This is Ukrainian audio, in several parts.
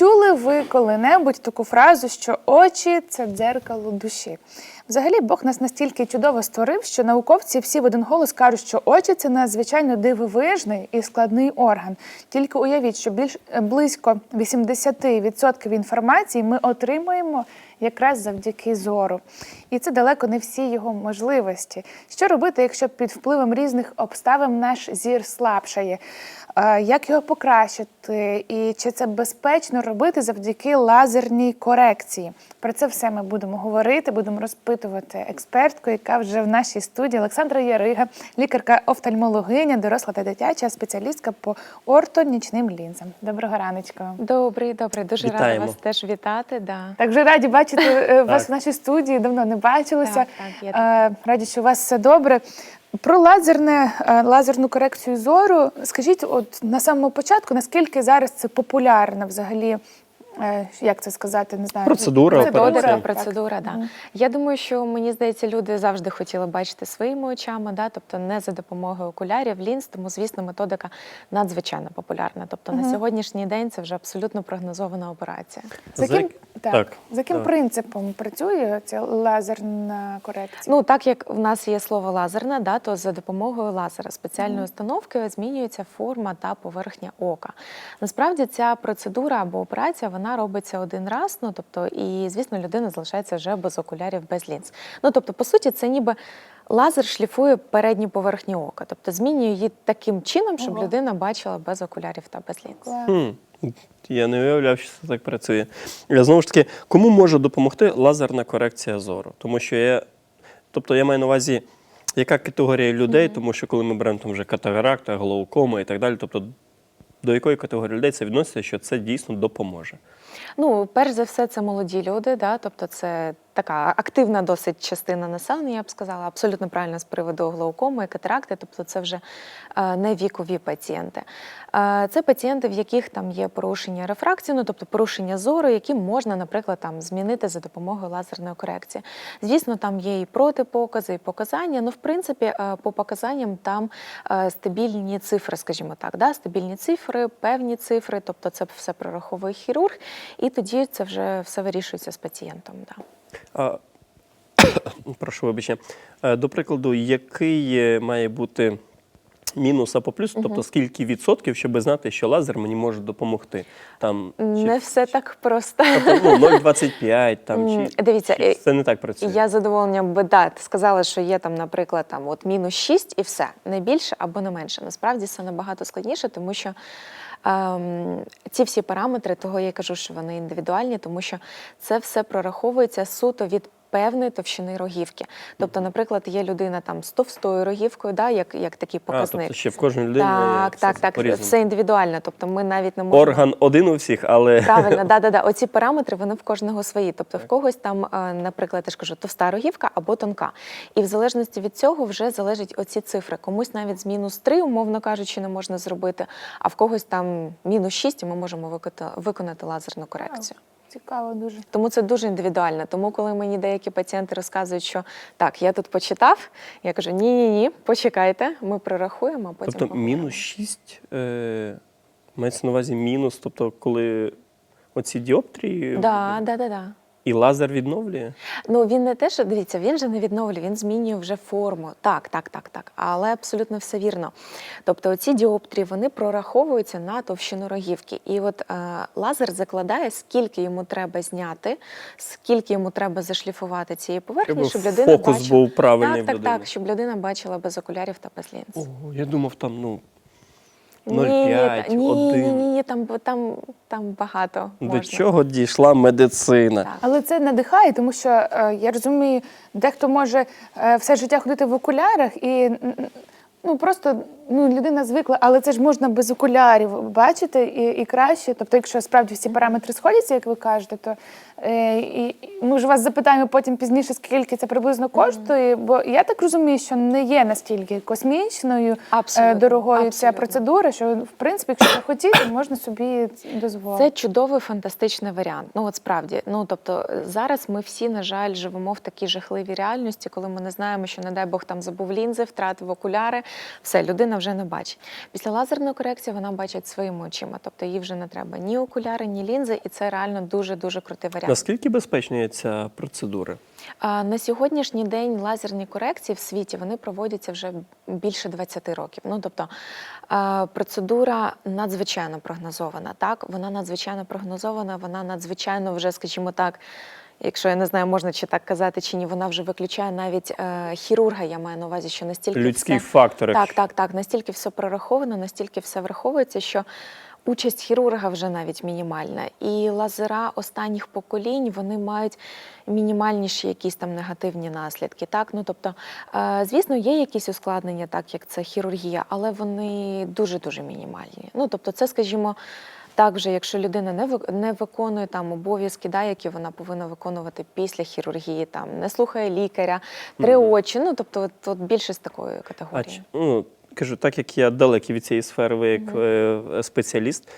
чули ви коли-небудь таку фразу, що очі це дзеркало душі? Взагалі, Бог нас настільки чудово створив, що науковці всі в один голос кажуть, що очі це надзвичайно дивовижний і складний орган. Тільки уявіть, що більш близько 80% інформації ми отримуємо якраз завдяки зору. І це далеко не всі його можливості. Що робити, якщо під впливом різних обставин наш зір слабшає? Е, Як його покращити? І чи це безпечно робити завдяки лазерній корекції? Про це все ми будемо говорити, будемо розпитувати експертку, яка вже в нашій студії Олександра Ярига, лікарка-офтальмологиня, доросла та дитяча спеціалістка по ортонічним лінзам. Доброго раночку. Добрий, добрий. Дуже рада вас теж вітати. Да. Так вже раді бачити е, вас в нашій студії. Давно не бачилися. Так, так, я Е, Раді, що у вас все добре. Про лазерне е, лазерну корекцію зору. Скажіть, от на самому початку, наскільки зараз це популярна взагалі? Е, Як це сказати? Не знаю. Процедура, Процедура, процедура, да. Я думаю, що мені здається, люди завжди хотіли бачити своїми очами, да, тобто не за допомогою окулярів, лінз, тому звісно, методика надзвичайно популярна. Тобто на сьогоднішній день це вже абсолютно прогнозована операція. За яким, так, так, за яким так. принципом працює ця лазерна корекція? Ну так як в нас є слово лазерна, да, то за допомогою лазера спеціальної установки змінюється форма та поверхня ока. Насправді ця процедура або операція вона робиться один раз. Ну тобто, і звісно, людина залишається вже без окулярів, без лінз. Ну тобто, по суті, це ніби. Лазер шліфує передню поверхню ока, тобто змінює її таким чином, щоб Ого. людина бачила без окулярів та без лінз. Хм, я не уявляв, що це так працює. Е, Знову ж таки, кому може допомогти лазерна корекція зору? Тому що я, тобто я маю на увазі, яка категорія людей, тому що коли ми беремо там вже катаракта, глаукома і так далі, тобто до якої категорії людей це відноситься, що це дійсно допоможе? Ну, перш за все, це молоді люди, да? тобто це така активна досить частина населення, я б сказала, абсолютно правильно з приводу глаукоми і катаракти, тобто це вже е, не вікові пацієнти. Е, Це пацієнти, в яких там є порушення рефракції, ну тобто порушення зору, які можна, наприклад, там змінити за допомогою лазерної корекції. Звісно, там є і протипокази, і показання. Ну, в принципі, е, по показанням там стабільні цифри, скажімо так, да? стабільні цифри, певні цифри, тобто це все прораховує хірург, і тоді це вже все вирішується з пацієнтом. Да. А, прошу вибачення. Е, До прикладу, який має бути мінус або плюс, тобто скільки відсотків, щоб знати, що лазер мені може допомогти? Там, чи- Не все так просто. Тобто, ну, 0,25 там, чи, дивіться, чи це не так працює? Я з задоволенням би да, сказала, що є там, наприклад, там от мінус 6 і все, не більше або не менше. Насправді це набагато складніше, тому що ці всі параметри, того я кажу, що вони індивідуальні, тому що це все прораховується суто від. Певної товщини рогівки. Тобто, наприклад, є людина там з товстою рогівкою, да, як, як такий А, тобто ще в кожної людини так, все так, так. по-різному. Все індивідуально. Тобто ми навіть не можемо. Орган один у всіх, але Правильно, да, да, да. Оці параметри вони в кожного свої. Тобто в когось там, е, наприклад, я ж кажу, товста рогівка або тонка. І в залежності від цього вже залежать оці цифри. Комусь навіть з мінус 3, умовно кажучи, не можна зробити, а в когось там мінус 6, і ми можемо виконати лазерну корекцію. Цікаво дуже. Тому це дуже індивідуально. Тому, коли мені деякі пацієнти розказують, що так, я тут почитав, я кажу: ні, ні, ні, почекайте, ми прорахуємо, а потім тобто поговоримо». мінус 6, е, мається на увазі мінус, тобто коли оці діоптрії Да, да, да, да. І лазер відновлює. Ну він не те, що дивіться, він же не відновлює, він змінює вже форму. Так, так, так, так. Але абсолютно все вірно. Тобто, ці діоптрії вони прораховуються на товщину рогівки. І от е, лазер закладає, скільки йому треба зняти, скільки йому треба зашліфувати цієї поверхні, Щоб щоб людина фокус бачила. був правильний Так, в так, людини. так, щоб людина бачила без окулярів та без лінз. Ого, я думав, там ну 0,5, ні, ні, 1. ні, ні, там, там, там багато До можна. чого дійшла медицина? Так. Але це надихає, тому що е, я розумію, дехто може е, все життя ходити в окулярах і ну просто ну людина звикла, але це ж можна без окулярів бачити і, і краще. Тобто, якщо справді всі параметри сходяться, як ви кажете, то е, і, ми ж вас запитаємо потім пізніше, скільки це приблизно коштує. Бо я так розумію, що не є настільки космічною е, Абсолютно, дорогою ця процедура, що в принципі, якщо захотіти, можна собі дозволити. Це чудовий фантастичний варіант. Ну от справді, ну тобто зараз ми всі, на жаль, живемо в такій жахливій реальності, коли ми не знаємо, що не дай Бог там забув лінзи, втратив окуляри. Все, людина вже не бачить. Після лазерної корекції вона бачить своїми очима, тобто їй вже не треба ні окуляри, ні лінзи, і це реально дуже дуже крутий варіант. Наскільки безпечна ця процедура? На сьогоднішній день лазерні корекції в світі вони проводяться вже більше 20 років. Ну тобто процедура надзвичайно прогнозована. Так, вона надзвичайно прогнозована, вона надзвичайно вже, скажімо так. Якщо я не знаю, можна чи так казати, чи ні, вона вже виключає навіть е, хірурга. Я маю на увазі, що настільки Людський все, фактор. так, так, так, настільки все прораховано, настільки все враховується, що участь хірурга вже навіть мінімальна. І лазера останніх поколінь вони мають мінімальніші якісь там негативні наслідки. Так, ну тобто, е, звісно, є якісь ускладнення, так як це хірургія, але вони дуже дуже мінімальні. Ну тобто, це, скажімо. Так, якщо людина не вик- виконує там обов'язки, да, які вона повинна виконувати після хірургії, там не слухає лікаря, три очі. Ну тобто, от, от більше з такої категорії. А, ну, кажу, так як я далекий від цієї сфери, ви як е, спеціаліст,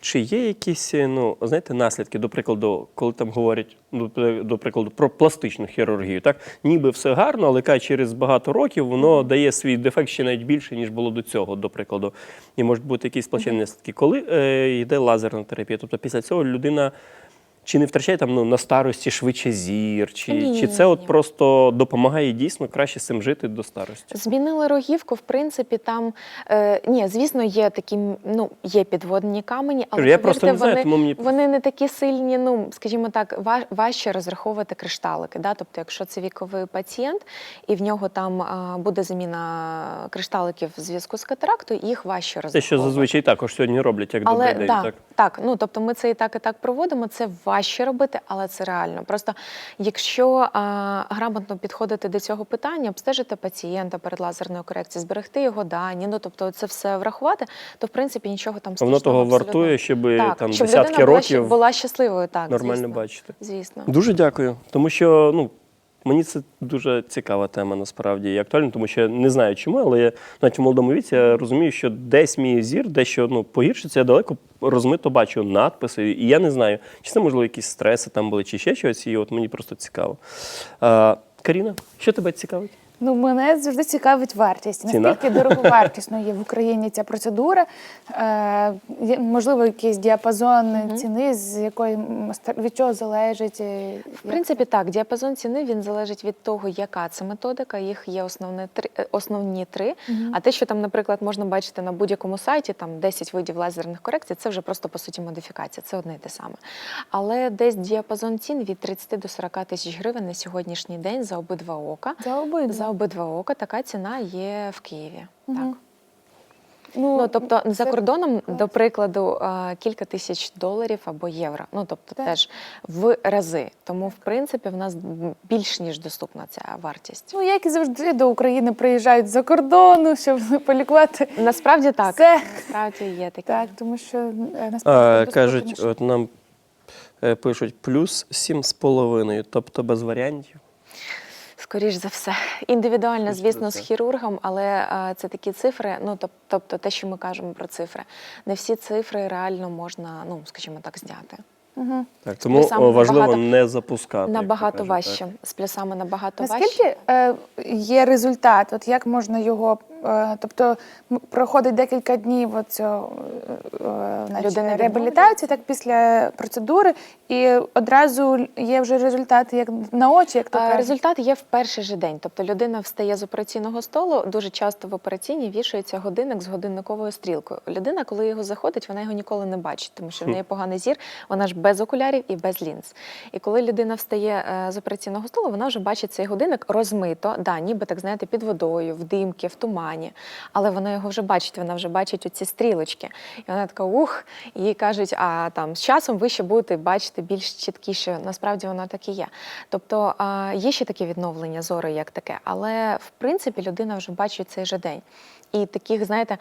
чи є якісь е, ну, знаєте, наслідки, до прикладу, коли там говорять, ну, до- прикладу, про пластичну хірургію, так? Ніби все гарно, але каже, через багато років воно дає свій дефект ще навіть більше, ніж було до цього, до прикладу. І можуть бути якісь плачевні наслідки. Коли е, йде лазерна терапія, тобто після цього людина. Чи не втрачає там ну, на старості швидше зір, чи, Ні, чи це ні, от ні. просто допомагає дійсно краще з цим жити до старості? Змінили рогівку, в принципі, там е, ні, звісно, є такі ну є підводні камені, але я просто не знаю, вони, тому мені- вони не такі сильні. Ну скажімо так, важче розраховувати кришталики. Да? Тобто, якщо це віковий пацієнт і в нього там а, буде заміна кришталиків в зв'язку з катарактою, їх важче Те, розраховувати. що зазвичай також сьогодні роблять, як добрий день. да, Так. Так, ну тобто ми це і так, і так проводимо. Це важче робити, але це реально. Просто якщо а, грамотно підходити до цього питання, обстежити пацієнта перед лазерною корекцією, зберегти його дані, ну тобто це все врахувати, то в принципі нічого там Воно того абсолютно. вартує, щоб так, там щоб десятки людина років була щасливою. Так, нормально звісно. бачити. Звісно. Дуже дякую, тому що ну. Мені це дуже цікава тема насправді і актуальна, тому що я не знаю чому, але я навіть у молодому віці я розумію, що десь мій зір, дещо ну, погіршиться, я далеко розмито бачу надписи, і я не знаю, чи це можливо якісь стреси там були, чи ще щось, і от мені просто цікаво. А, Каріна, що тебе цікавить? Ну, мене завжди цікавить вартість. Ціна? Наскільки дороговартісно є в Україні ця процедура? Е, можливо, якийсь діапазон ціни, з якої від чого залежить? е, В принципі, так, діапазон ціни він залежить від того, яка це методика. Їх є основні три, е, основні три. А те, що там, наприклад, можна бачити на будь-якому сайті, там 10 видів лазерних корекцій, це вже просто по суті модифікація, це одне і те саме. Але десь діапазон цін від 30 до 40 тисяч гривень на сьогоднішній день за обидва ока. За обидва. За обидва ока така ціна є в Києві. Так. Ну, Ну, тобто за кордоном, клас. до прикладу, кілька тисяч доларів або євро. Ну тобто Так. теж в рази. Тому, в принципі, в нас більш ніж доступна ця вартість. Ну, як і завжди до України приїжджають за кордону, щоб полікувати. Насправді так. Все. Насправді є таке. Так, тому що е, А, насправді кажуть, доступніше. от нам е, пишуть плюс 7,5, тобто без варіантів. Скоріш за все. Індивідуально, звісно, з хірургом, але це такі цифри. Ну тобто, те, що ми кажемо про цифри, не всі цифри реально можна, ну скажімо так, зняти. Угу. Так, тому плюсами важливо набагато- не запускати. Набагато кажу, важче. так. З плюсами набагато важче. Наскільки е, є результат? От як можна його, тобто м- проходить декілька днів оцього, е, е, значить, Людина реабілітації, так після процедури, і одразу є вже результати як на очі, як то Е, кажуть? Результат є в перший же день. Тобто людина встає з операційного столу. Дуже часто в операційній вішається годинник з годинниковою стрілкою. Людина, коли його заходить, вона його ніколи не бачить, тому що в неї поганий зір, вона ж без окулярів і без лінз. І коли людина встає е, з операційного столу, вона вже бачить цей годинник розмито, да, ніби так знаєте, під водою, в димки, в тумані. Але вона його вже бачить, вона вже бачить оці стрілочки. І вона така ух, і кажуть, а там з часом ви ще будете бачити більш чіткіше. Насправді воно так і є. Тобто є ще таке відновлення зору, як таке, але в принципі людина вже бачить цей же день. І таких, знаєте,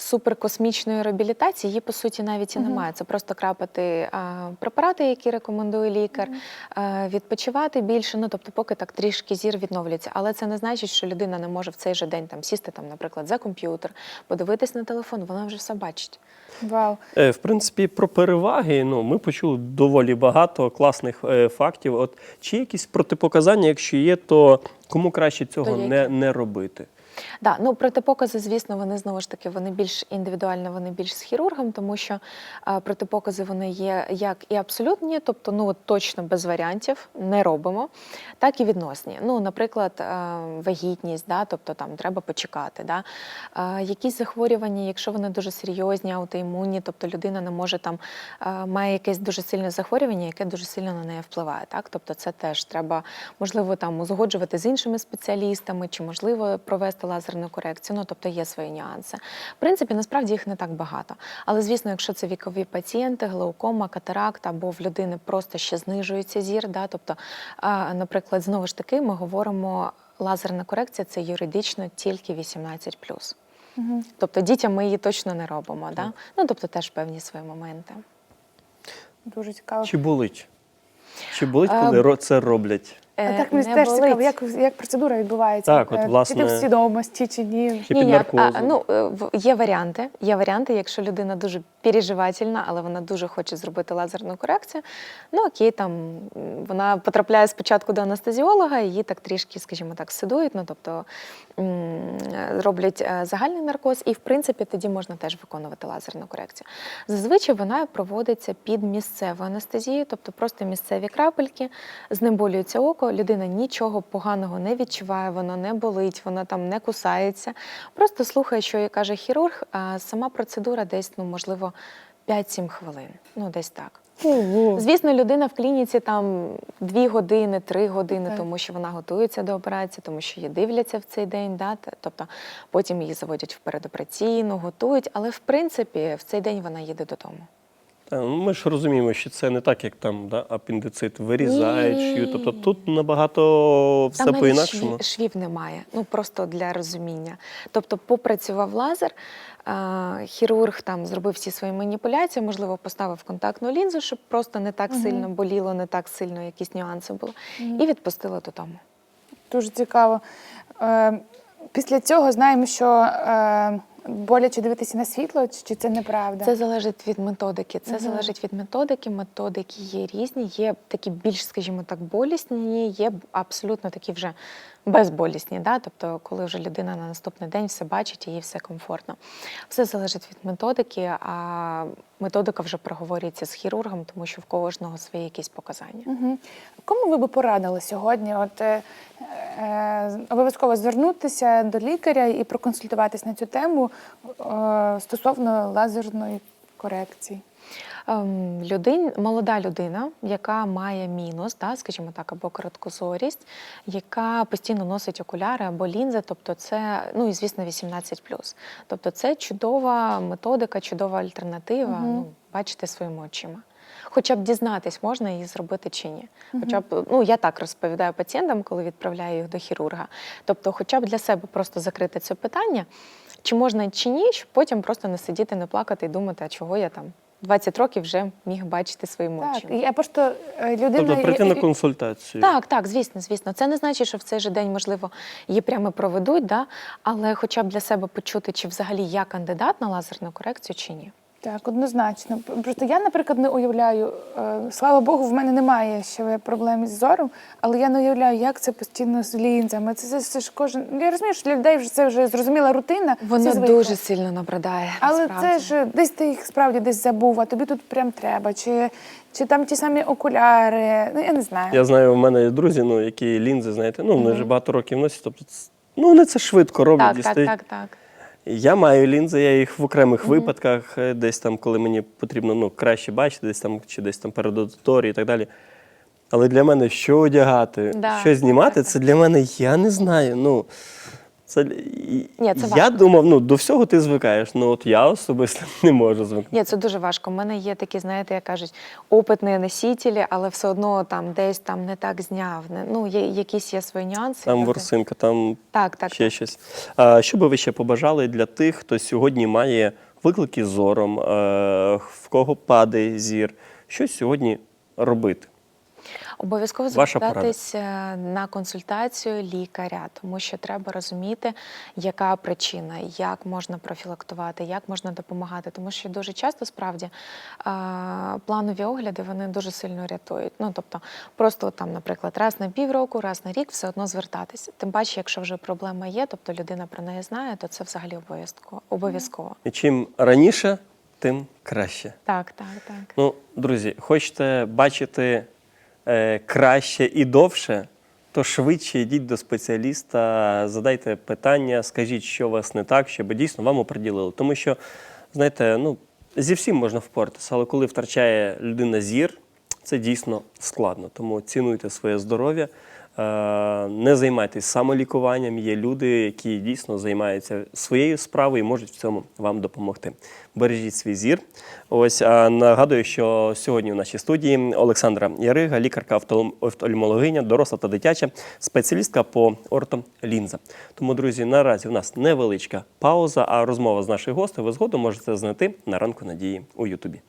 суперкосмічної реабілітації її по суті навіть і немає. Це просто крапати а, препарати, які рекомендує лікар, а, відпочивати більше. Ну тобто, поки так трішки зір відновлюється. Але це не значить, що людина не може в цей же день там сісти, там, наприклад, за комп'ютер, подивитись на телефон, вона вже все бачить. Вау. Е, В принципі, про переваги ну, ми почули доволі багато класних е, фактів. От чи якісь протипоказання, якщо є, то кому краще цього не, не робити? Да, ну протипокази, звісно, вони знову ж таки вони більш індивідуальні, вони більш з хірургом, тому що а, протипокази вони є як і абсолютні, тобто ну точно без варіантів не робимо, так і відносні. Ну, наприклад, е, вагітність, да, тобто там треба почекати. Да. Е, Якісь захворювання, якщо вони дуже серйозні, аутоімунні, тобто людина не може там е, має якесь дуже сильне захворювання, яке дуже сильно на неї впливає. Так, тобто це теж треба можливо там узгоджувати з іншими спеціалістами, чи можливо провести лазерну корекцію. Ну тобто є свої нюанси. В принципі, насправді їх не так багато. Але звісно, якщо це вікові пацієнти, глаукома, катаракт або в людини просто ще знижується зір, да, тобто, наприклад, знову ж таки, ми говоримо. Лазерна корекція це юридично тільки 18 Тобто дітям ми її точно не робимо. Да? Ну тобто теж певні свої моменти. Дуже цікаво. Чи болить? Чи болить, коли ро- це роблять? А Е, так мені теж болить. цікаво, як, як процедура відбувається. Так, от, Е, власне- Чи ти в свідомості, чи ні. Чи під наркозом? а, ну, е, є варіанти. Є варіанти, якщо людина дуже переживательна, але вона дуже хоче зробити лазерну корекцію. Ну окей, там вона потрапляє спочатку до анестезіолога, її так трішки, скажімо так, седують. Ну тобто роблять загальний наркоз, і в принципі тоді можна теж виконувати лазерну корекцію. Зазвичай вона проводиться під місцеву анестезію, тобто просто місцеві крапельки, знеболюється око, людина нічого поганого не відчуває, воно не болить, воно там не кусається. Просто слухає, що їй каже хірург. А сама процедура десь, ну можливо, 5-7 хвилин. Ну, десь так. Звісно, людина в клініці там 2 години, 3 години, Так. тому що вона готується до операції, тому що її дивляться в цей день. Да? Тобто потім її заводять в передопераційну, готують, але в принципі в цей день вона їде додому. Ну, ми ж розуміємо, що це не так, як там да, апендицит вирізають. Ні. шиють. Тобто тут набагато все Там навіть по-інакшому. швів, швів немає. Ну просто для розуміння. Тобто, попрацював лазер, а, хірург там зробив всі свої маніпуляції, можливо, поставив контактну лінзу, щоб просто не так сильно боліло, не так сильно якісь нюанси були, і відпустили додому. Дуже цікаво. Е, Після цього знаємо, що е, боляче дивитися на світло, чи це неправда? Це залежить від методики. Це угу. залежить від методики. Методики є різні, є такі більш, скажімо так, болісні, є абсолютно такі вже безболісні. Да? Тобто, коли вже людина на наступний день все бачить і їй все комфортно. Все залежить від методики, а методика вже проговорюється з хірургом, тому що в кожного свої якісь показання. Угу. Кому ви би порадили сьогодні? От е, е, обов'язково звернутися до лікаря і проконсультуватись на цю тему е, стосовно лазерної корекції. Ем, Людин, молода людина, яка має мінус, да, скажімо так, або короткозорість, яка постійно носить окуляри або лінзи, тобто це, ну і звісно, 18+. Тобто це чудова методика, чудова альтернатива, Мгм. ну, бачити своїми очима. Хоча б дізнатись, можна її зробити чи ні. Хоча б, ну я так розповідаю пацієнтам, коли відправляю їх до хірурга. Тобто, хоча б для себе просто закрити це питання, чи можна чи ні, щоб потім просто не сидіти, не плакати і думати, а чого я там 20 років вже міг бачити свої Так, я просто е, людина. Тобто прийти на консультацію. Так, так, звісно, звісно. Це не значить, що в цей же день, можливо, її прямо проведуть, да? але хоча б для себе почути, чи взагалі я кандидат на лазерну корекцію, чи ні. Так, однозначно. Просто я, наприклад, не уявляю. е, Слава Богу, в мене немає ще проблем із зором, але я не уявляю, як це постійно з лінзами. Це, це, це ж кожен. Я розумію, що для людей вже це вже зрозуміла рутина. Воно дуже сильно набридає. Але насправді. це ж десь ти їх справді десь забув, а тобі тут прям треба. Чи, чи там ті самі окуляри? Ну я не знаю. Я знаю, в мене є друзі, ну, які лінзи, знаєте, ну, вони вже багато років носять. Тобто, ну, вони це швидко роблять, так, так, так, так. Я маю лінзи, я їх в окремих випадках, е, десь там, коли мені потрібно ну, краще бачити, десь там чи десь там перед аудиторією і так далі. Але для мене що одягати, Да, що знімати, це для мене, я не знаю. Ну, це, Ні, це я важко. думав, ну, до всього ти звикаєш. Ну, от я особисто не можу звикнути. Ні, це дуже важко. У мене є такі, знаєте, як кажуть, опитні носителі, але все одно там десь там не так зняв. Не, ну, є, якісь є свої нюанси. Там ворсинка, там Так, так. ще так. щось. А, що би ви ще побажали для тих, хто сьогодні має виклики з зором, е, в кого падає зір? Що сьогодні робити? Обов'язково звертатись е, на консультацію лікаря, тому що треба розуміти, яка причина, як можна профілактувати, як можна допомагати. Тому що дуже часто справді е, планові огляди вони дуже сильно рятують. Ну тобто, просто там, наприклад, раз на півроку, раз на рік все одно звертатися. Тим паче, якщо вже проблема є, тобто людина про неї знає, то це взагалі обов'язково. обов'язково. І чим раніше, тим краще. Так, так, так. Ну, друзі, хочете бачити краще і довше, то швидше йдіть до спеціаліста, задайте питання, скажіть, що у вас не так, щоб дійсно вам оприділили. Тому що, знаєте, ну, зі всім можна впоратися, але коли втрачає людина зір, це дійсно складно. Тому цінуйте своє здоров'я. Е, Не займайтесь самолікуванням. Є люди, які дійсно займаються своєю справою і можуть в цьому вам допомогти. Бережіть свій зір. Ось нагадую, що сьогодні в нашій студії Олександра Ярига, лікарка офтальмологиня, доросла та дитяча, спеціалістка по ортолінза. Тому, друзі, наразі у нас невеличка пауза, а розмова з нашою гостею ви згодом можете знайти на ранку надії у Ютубі.